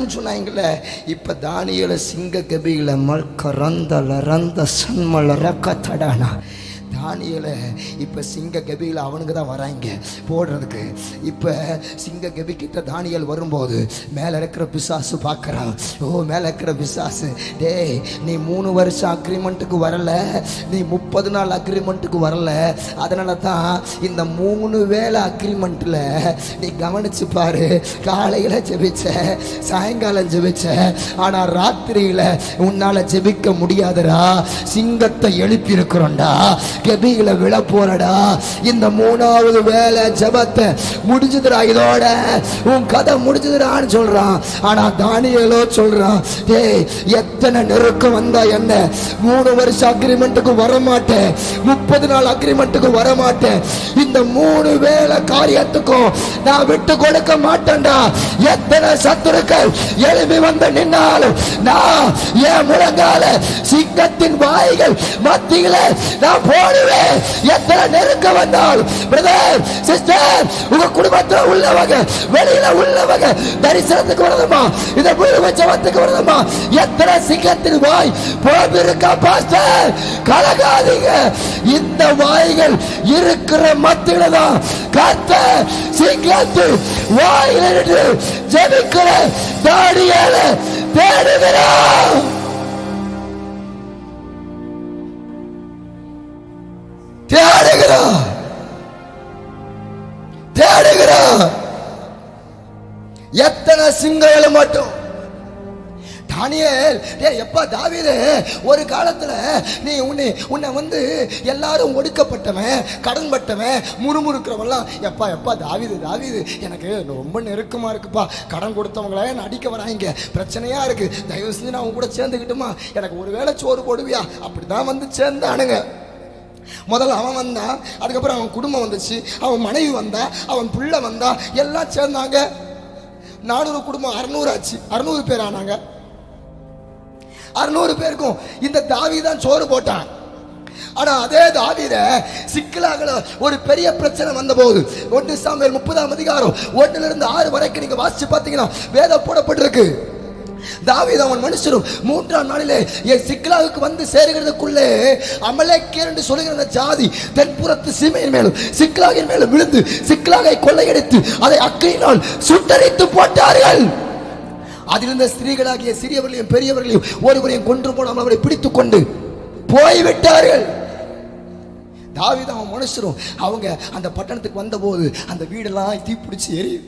நடக்கும்னு சொன்னாங்கல்ல இப்போ தானியல சிங்க கபிகளை மல்க ரந்த ரந்த சன்மல ரக்க தடானா தானியலை இப்போ சிங்க கபியில் அவனுக்கு தான் வராங்க. போடுறதுக்கு. இப்போ சிங்க கபி கிட்ட தானியல் வரும்போது மேலே இருக்கிற பிசாசு பார்க்குறான் ஓ மேலே இருக்கிற பிசாசு. டேய் நீ மூணு வருஷம் அக்ரிமெண்ட்டுக்கு வரல. நீ முப்பது நாள் அக்ரிமெண்ட்டுக்கு வரல. அதனால தான் இந்த மூணு வேளை அக்ரிமெண்ட்டில் நீ கவனிச்சு பாரு. காலையில் ஜெபிச்ச சாயங்காலம் ஜெபிச்ச ஆனால் ராத்திரியில் உன்னால் ஜெபிக்க முடியாதுடா. சிங்கத்தை எழுப்பி இருக்கிறோம்டா கெபியில விழ போறடா. இந்த மூணாவது வேலை ஜபத்தை முடிஞ்சதுடா இதோட. உன் கதை முடிஞ்சதுடான்னு சொல்றான். ஆனா தானியலோ சொல்றான் டேய் எத்தனை நெருக்கம் வந்தா என்ன? மூணு வருஷம் அக்ரிமெண்ட்டுக்கு வர மாட்டேன் முப்பது நாள் அக்ரிமெண்ட்டுக்கு வர மாட்டேன் இந்த மூணு வேலை காரியத்துக்கும் நான் விட்டு கொடுக்க மாட்டேன்டா. எத்தனை சத்துருக்கள் எழுப்பி வந்து நின்னாலும் நான் என் முழங்கால சிங்கத்தின் வாய்கள் மத்தியில நான் போ போடுவேன் எத்தனை நெருக்க வந்தால் பிரதர் சிஸ்டர் உங்க குடும்பத்துல உள்ளவங்க வெளியில உள்ளவங்க தரிசனத்துக்கு வரணுமா? இந்த பூர்வச்சவத்துக்கு வரணுமா? எத்தனை சிங்கத்தின் வாய் போதிருக்கா பாஸ்டர் கலகாதீங்க இந்த வாய்கள் இருக்கிற மத்தியில தான் கத்த சிங்கத்து வாயிலிருந்து ஜெபிக்கிற தாடியால தேடுகிறான் தேடுகிறார். தேடுகிறார். எத்தனை சிங்கங்களும் மட்டும். தானியல் ஏ எப்பா தாவீது ஒரு காலத்துல நீ உன்னை உன்னை வந்து எல்லாரும் ஒடுக்கப்பட்டவன் கடன்பட்டவன் முறுமுறுக்கிறவன்லாம். எப்பா எப்பா தாவிது தாவிது எனக்கு ரொம்ப நெருக்கமா இருக்குப்பா. கடன் கொடுத்தவங்கள நான் அடிக்க வராங்க. பிரச்சனையா இருக்கு. தயவு செஞ்சு நான் உன் கூட சேர்ந்துக்கிட்டுமா? எனக்கு ஒரு வேளை சோறு போடுவியா? அப்படிதான் வந்து சேர்ந்தானுங்க. முதல்ல அவன் வந்தான் அதுக்கப்புறம் அவன் குடும்பம் வந்துச்சு அவன் மனைவி வந்தா அவன் பிள்ளை வந்தா எல்லாம் சேர்ந்தாங்க. நானூறு குடும்பம் அறுநூறு ஆச்சு. அறுநூறு பேர் ஆனாங்க. அறுநூறு பேருக்கும் இந்த தாவி தான் சோறு போட்டான். ஆனா அதே தாவிர சிக்கலாகல ஒரு பெரிய பிரச்சனை வந்தபோது ஒன்று சாமியல் முப்பதாம் அதிகாரம் ஒன்னுல இருந்து ஆறு வரைக்கும் நீங்க வாசிச்சு பார்த்தீங்கன்னா வேதம் போடப்பட்டிருக்கு. தாவீது அவன் மனுஷரும் மூன்றாம் நாளிலே என் சிக்கலாவுக்கு வந்து சேருகிறதுக்குள்ளே அமலேக்கேர் என்று சொல்லுகிற அந்த ஜாதி தென்புறத்து சீமையின் மேலும் சிக்கலாகின் மேலும் விழுந்து சிக்கலாகை கொள்ளையடித்து அதை அக்கையினால் சுட்டரித்து போட்டார்கள். அதிலிருந்த ஸ்திரீகளாகிய சிறியவர்களையும் பெரியவர்களையும் ஒருவரையும் கொன்று போனால் அவரை பிடித்துக் கொண்டு போய்விட்டார்கள். தாவீது மனுஷரும் அவங்க அந்த பட்டணத்துக்கு வந்தபோது அந்த வீடெல்லாம் தீப்பிடிச்சு எரியுது.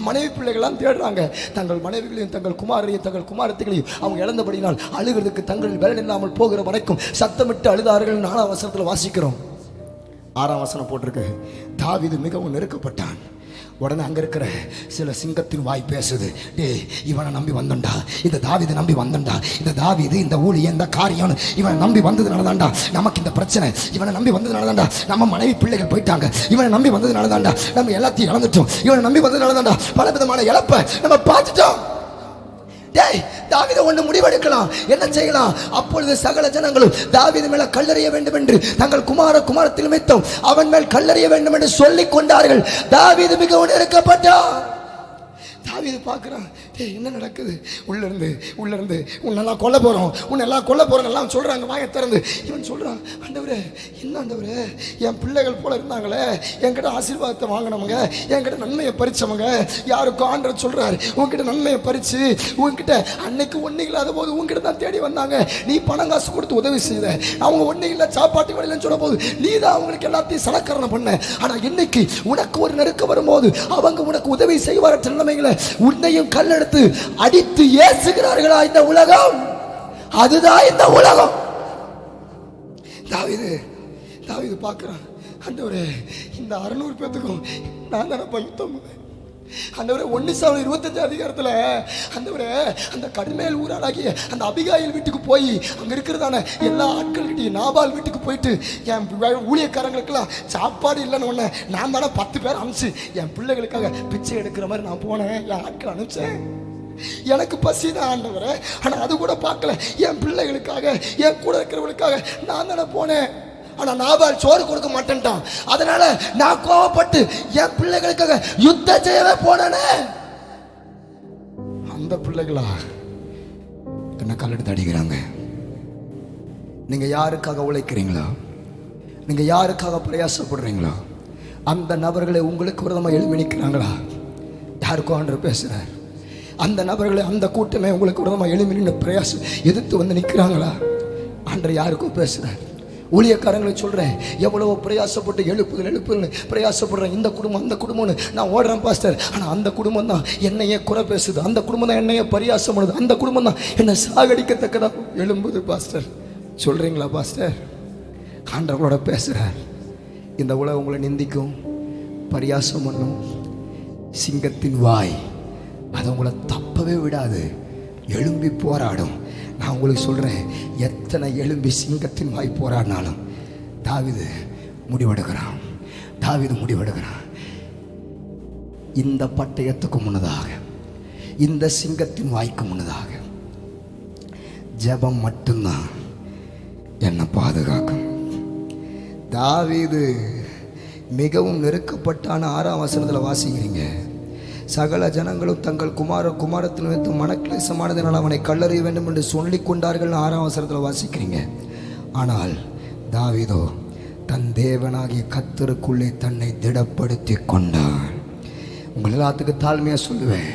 மனைவி பிள்ளைகள்லாம் தேடுறாங்க. தங்கள் மனைவிகளையும் தங்கள் குமாரையும் தங்கள் குமாரத்திகளையும் அவங்க இழந்தபடினால் அழுகிறதுக்கு தங்கள் வேலை இல்லாமல் போகிற வரைக்கும் சத்தமிட்டு அழுதார்கள் நாலாம் வசனத்தில் வாசிக்கிறோம். ஆறாம் வசனம் போட்டிருக்கு. தாவிது மிகவும் நெருக்கப்பட்டான். உடனே அங்கே இருக்கிற சில சிங்கத்தின் வாய் பேசுது. டேய் இவனை நம்பி வந்தண்டா. இந்த தாவிதை நம்பி வந்தண்டா. இந்த தாவீது இந்த ஊழிய இந்த காரியம் இவனை நம்பி வந்ததுனால தாண்டா நமக்கு இந்த பிரச்சனை. இவனை நம்பி வந்ததுனால தாண்டா நம்ம மனைவி பிள்ளைகள் போயிட்டாங்க. இவனை நம்பி வந்ததுனால தாண்டா நம்ம எல்லாத்தையும் இழந்துட்டோம். இவனை நம்பி வந்ததுனால தாண்டா பல விதமான இழப்பை நம்ம பார்த்துட்டோம். டேய் தாவித ஒன்று முடிவெடுக்கலாம். என்ன செய்யலாம்? அப்பொழுது சகல ஜனங்களும் தாவீது மேல கல்லறிய வேண்டும் என்று தங்கள் குமார குமாரத்தில் நிமித்தம் அவன் மேல் கல்லறிய வேண்டும் என்று சொல்லிக் கொண்டார்கள். தாவீது மிகவும் நெருக்கப்பட்டான். தாவீது பார்க்குறான் ஏ என்ன நடக்குது? உள்ளேருந்து இருந்து இருந்து. உன்னெல்லாம் கொல்ல போகிறோம் உன்னெல்லாம் கொல்ல போகிறோம் எல்லாம் சொல்கிறாங்க வாயை திறந்து. இவன் சொல்கிறான் ஆண்டவரே என்ன ஆண்டவரே? என் பிள்ளைகள் போல இருந்தாங்களே. என்கிட்ட ஆசீர்வாதத்தை வாங்கினவங்க என்கிட்ட நன்மையை பறிச்சவங்க. யாருக்கும் ஆண்டவர் சொல்கிறார் உன்கிட்ட நன்மையை பறித்து உன்கிட்ட அன்னைக்கு ஒன்றும் இல்லாத போது உன்கிட்ட தான் தேடி வந்தாங்க. நீ பணம் காசு கொடுத்து உதவி செய்த. அவங்க ஒன்றும் இல்லை சாப்பாட்டு வழியிலன்னு சொல்ல போது நீ தான் அவங்களுக்கு எல்லாத்தையும் சலக்கரணம் பண்ண. ஆனால் இன்னைக்கு உனக்கு ஒரு நெருக்கம் வரும்போது அவங்க உனக்கு உதவி செய்வார நிலைமைகளை உன்னையும் எடுத்து அடித்து ஏசுகிறார்களா இந்த உலகம்? அதுதான் இந்த உலகம். தாவிது தாவீது பார்க்குறான். ஒரு இந்த அறுநூறு பேத்துக்கும் நான் தானே யுத்தம் அந்தவரை ஆண்டவரே ஒன்று சாவல் இருபத்தஞ்சு அதிகாரத்தில் அந்தவரை அந்த கடுமையில் ஊராளாகிய அந்த அபிகாயில் வீட்டுக்கு போய் அங்கே இருக்கிறதான எல்லா ஆட்கள்கிட்டையும் நாபால் வீட்டுக்கு போயிட்டு என் ஊழியக்காரங்களுக்கெல்லாம் சாப்பாடு இல்லைன்னு ஒன்று நான் தானே பத்து பேர் அனுப்பிச்சு என் பிள்ளைகளுக்காக பிச்சை எடுக்கிற மாதிரி நான் போனேன் என் ஆட்கள் அனுப்பிச்சேன். எனக்கு பசி தான் ஆண்டவரை ஆனால் அது கூட பார்க்கல. என் பிள்ளைகளுக்காக என் கூட இருக்கிறவங்களுக்காக நான் தானே போனேன். ஆனால் நாபால் சோறு கொடுக்க மாட்டேன்ட்டான். அதனால நான் கோவப்பட்டு என் பிள்ளைகளுக்காக யுத்தம் செய்யவே போனேனே. அந்த பிள்ளைகளா என்ன கல்லெடுத்து அடிக்கிறாங்க? நீங்க யாருக்காக உழைக்கிறீங்களா? நீங்க யாருக்காக பிரயாசப்படுறீங்களா? அந்த நபர்களை உங்களுக்கு விரதமாக எழுப்பி நிற்கிறாங்களா? யாருக்கோ ஆண்டவர் பேசுகிறார் அந்த நபர்களை அந்த கூட்டமே உங்களுக்கு விரதமாக எழுப்பி நின்று பிரயாசம் எதிர்த்து வந்து நிற்கிறாங்களா? ஆண்டவர் யாருக்கோ பேசுகிறார் ஊழியக்காரங்களை சொல்கிறேன் எவ்வளவோ பிரயாசப்பட்டு எழுப்புதல் எழுப்புதல் பிரயாசப்படுறேன். இந்த குடும்பம் அந்த குடும்பம்னு நான் ஓடுறேன் பாஸ்டர். ஆனால் அந்த குடும்பம் தான் என்னையே குறை பேசுது. அந்த குடும்பம் தான் என்னையே பரியாசம் பண்ணுது. அந்த குடும்பம் தான் என்னை சாகடிக்கத்தக்கதாக எழும்புது பாஸ்டர். சொல்கிறீங்களா பாஸ்டர்? ஆண்டவங்களோட பேசுகிறார் இந்த உலகம் உங்களை நிந்திக்கும் பரியாசம் பண்ணும் சிங்கத்தின் வாய். அது உங்களை தப்பவே விடாது. எழும்பி போராடும். நான் உங்களுக்கு சொல்கிறேன் எத்தனை எலும்பி சிங்கத்தின் வாய் போராடினாலும் தாவிது முடிவெடுக்கிறான். தாவிது முடிவெடுக்கிறான். இந்த பட்டயத்துக்கு முன்னதாக இந்த சிங்கத்தின் வாய்க்கு முன்னதாக ஜெபம் மட்டும்தான் என்னை பாதுகாக்கும். தாவிது மிகவும் நெருக்கப்பட்டான ஆறாம் வசனத்தில் வாசிக்கிறீங்க. சகல ஜனங்களும் தங்கள் குமார குமாரத்தின் வைத்து மனக்லேசமானதினால் அவனை கல்லறிய வேண்டும் என்று சொல்லி கொண்டார்கள் ஆறாம் அவசரத்தில் வாசிக்கிறீங்க. ஆனால் தாவிதோ தன் தேவனாகிய கத்தருக்குள்ளே தன்னை திடப்படுத்தி கொண்டான். உங்கள் எல்லாத்துக்கும் தாழ்மையாக சொல்லுவேன்.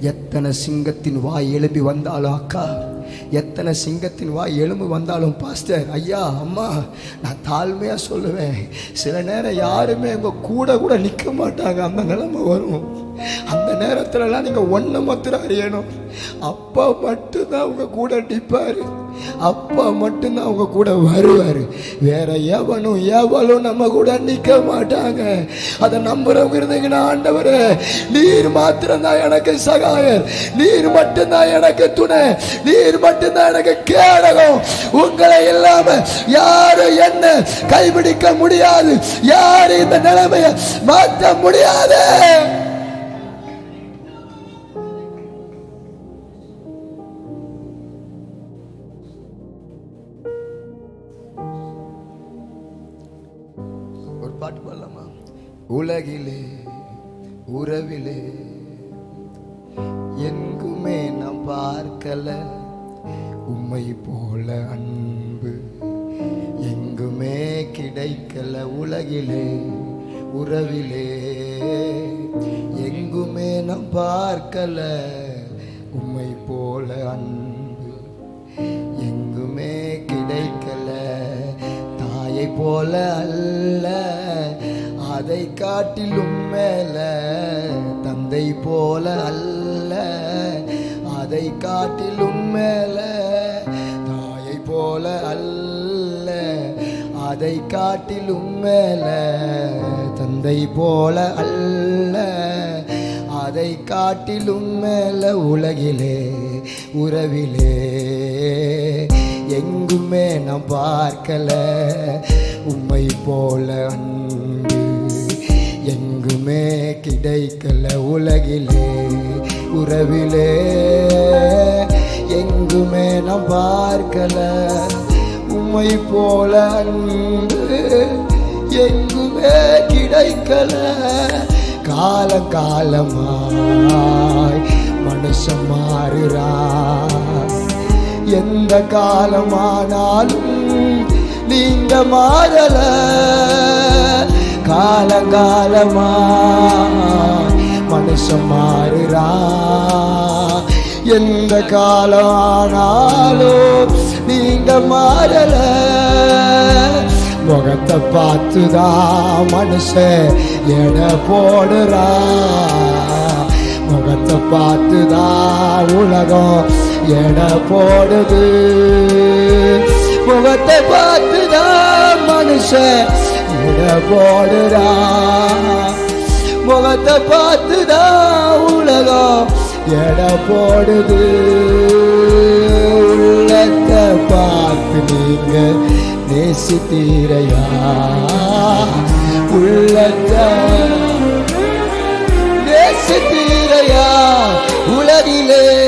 எத்தனை சிங்கத்தின் வாய் எழுப்பி வந்தாலும் அக்கா எத்தனை சிங்கத்தின் வாய் எலும்பு வந்தாலும் பாஸ்டர் ஐயா அம்மா நான் தாழ்மையாக சொல்லுவேன். சில நேரம் யாருமே உங்கள் கூட கூட நிற்க மாட்டாங்க. அந்த நிலைமை வரும். அந்த நேரத்துலலாம் நீங்கள் ஒன்றை மாத்திரம் அறியணும். அப்பா மட்டும்தான் அவங்க கூட நிற்பார் அப்பா மட்டும்தான் அவங்க கூட வருவார். வேற எவனும் எவளும் நம்ம கூட நிற்க மாட்டாங்க. அதை நம்புறவங்க இருந்தீங்கன்னா ஆண்டவர் நீர் மாத்திரம்தான் எனக்கு சகாயர். நீர் மட்டும்தான் எனக்கு துணை. நீர் மட்டும்தான் எனக்கு கேடகம். உங்களை இல்லாம யாரும் என்ன கைபிடிக்க முடியாது. யாரும் இந்த நிலைமையை மாற்ற முடியாது. உலகிலே உறவிலே. எங்குமே நாம் பார்க்கல உம்மை போல அன்பு. எங்குமே கிடைக்கல உலகிலே உறவிலே. எங்குமே நாம் பார்க்கல உம்மை போல அன்பு. எங்குமே கிடைக்கல தாயை போல அல்ல. அதை காட்டிலும் மேல தந்தை போல அல்ல. அதை காட்டிலும் மேல தாயை போல அல்ல. அதை காட்டிலும் மேல தந்தை போல அல்ல. அதை காட்டிலும் மேல உலகிலே உறவிலே எங்குமே நான் பார்க்கல. உம்மை போல அன்பு ஒன்றுமே கிடைக்கல உலகிலே உறவிலே. எங்குமே நான் பார்க்கல உம்மை போல எங்குமே கிடைக்கல. காலம் காலமாய் மனுஷன் மாறுறா எந்த காலமானாலும் நீங்க மாறல. காலங்காலமா மனுஷன் மாறுறா. எந்த காலம் ஆனாலும் நீங்க மாறல. முகத்தை பார்த்துதான் மனுஷ எடை போடுறா. முகத்தை பார்த்துதான் உலகம் எட போடுது. முகத்தை பார்த்துதான் மனுஷ போடுறா. முகத்தை பார்த்துதான் உலகம். எட போடுது. உள்ளத்தை பார்த்து நீங்க நேசித்தீரையா. உள்ளத்தை நேசித்தீரையா. உலகிலே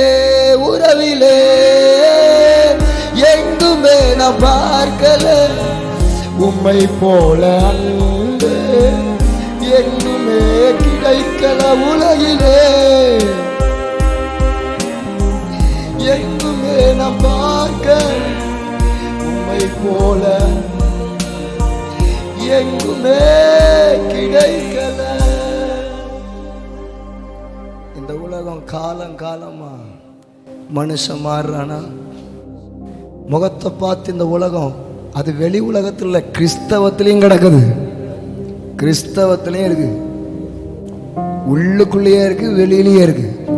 உம்மை போல அன்பு எங்குமே கிடைக்கல உலகிலே. எங்குமே நான் பார்க்க உம்மை போல எங்குமே கிடைக்கல. இந்த உலகம் காலம் காலமா மனுஷன் மாறுறானா? முகத்தை பார்த்து இந்த உலகம் அது வெளி உலகத்தில் இல்லை கிறிஸ்தவத்திலையும் கிடக்குது. கிறிஸ்தவத்திலையும் இருக்கு. உள்ளுக்குள்ளேயே இருக்கு வெளியிலேயே இருக்கு.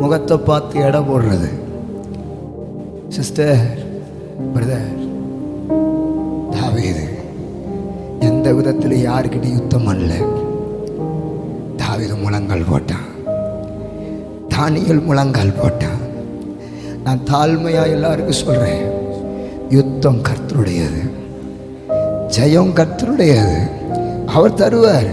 முகத்தை பார்த்து எடை போடுறது. சிஸ்டர் பிரதர் தாவேது எந்த விதத்தில் யாருக்கிட்ட யுத்தம் பண்ணல. தாவேது முழங்கால் போட்டான். தானியல் முழங்கால் போட்டான். நான் தாழ்மையாக எல்லாருக்கும் சொல்கிறேன் யுத்தம் கர்த்தருடையது ஜெயம் கர்த்தருடையது. அவர் தருவார்.